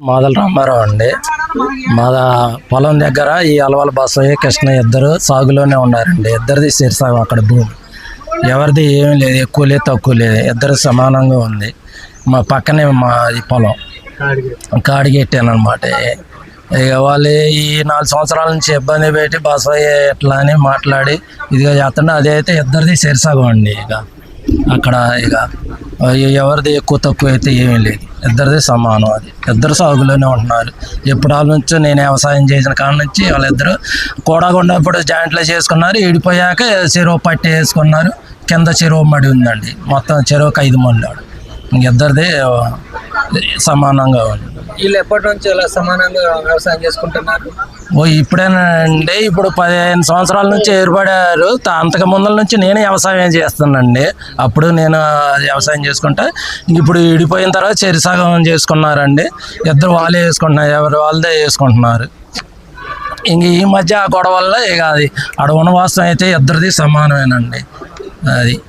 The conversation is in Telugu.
మాదల రామారావు అండి. మాద పొలం దగ్గర ఈ అలవాల బాసయ్య కృష్ణ ఇద్దరు సాగులోనే ఉన్నారండి. ఇద్దరిది శీర్సాగం అక్కడ భూమి. ఎవరిది ఏమీ లేదు ఎక్కువ లేదు తక్కువ లేదు. ఇద్దరు సమానంగా ఉంది. మా పక్కనే మా ఈ పొలం. కాడిగెట్టాను అనమాట ఇక వాళ్ళు ఈ నాలుగు సంవత్సరాల నుంచి ఇబ్బంది పెట్టి బాసయ్య ఎట్లా అని మాట్లాడి ఇదిగా చేస్తుండే. అదే అయితే ఇద్దరిది శీర్సాగం అండి ఇక. అక్కడ ఇక ఎవరిది ఎక్కువ తక్కువ అయితే ఏమీ లేదు. ఇద్దరిది సమానం అది. ఇద్దరు సాగులోనే ఉంటున్నారు. ఎప్పుడు వాళ్ళ నుంచో నేను వ్యవసాయం చేసిన కాడ నుంచి వాళ్ళిద్దరు కూడా ఉన్నప్పుడు జాయింట్లో చేసుకున్నారు. విడిపోయాక చెరువు పట్టి వేసుకున్నారు. కింద చెరువు మడి ఉందండి. మొత్తం చెరువుకి ఐదు మళ్ళాడు ఇద్దరిది సమానంగా ఉంది. వీళ్ళు ఎప్పటి నుంచి ఇలా సమానంగా వ్యవసాయం చేసుకుంటున్నారు? ఓ ఇప్పుడేనండి ఇప్పుడు పదిహేను సంవత్సరాల నుంచి ఏర్పడారు. అంతకు ముందల నుంచి నేనే వ్యవసాయం చేస్తానండి అప్పుడు నేను వ్యవసాయం చేసుకుంటా ఇప్పుడు విడిపోయిన తర్వాత చెరిసగం చేసుకున్నారండి. ఇద్దరు వాళ్ళే వేసుకుంటున్నారు ఎవరి వాళ్ళదే వేసుకుంటున్నారు. ఇంక ఈ మధ్య ఆ గొడవల్లో ఇక అది అడవున వాస్తవం అయితే ఇద్దరిది సమానమేనండి. అది.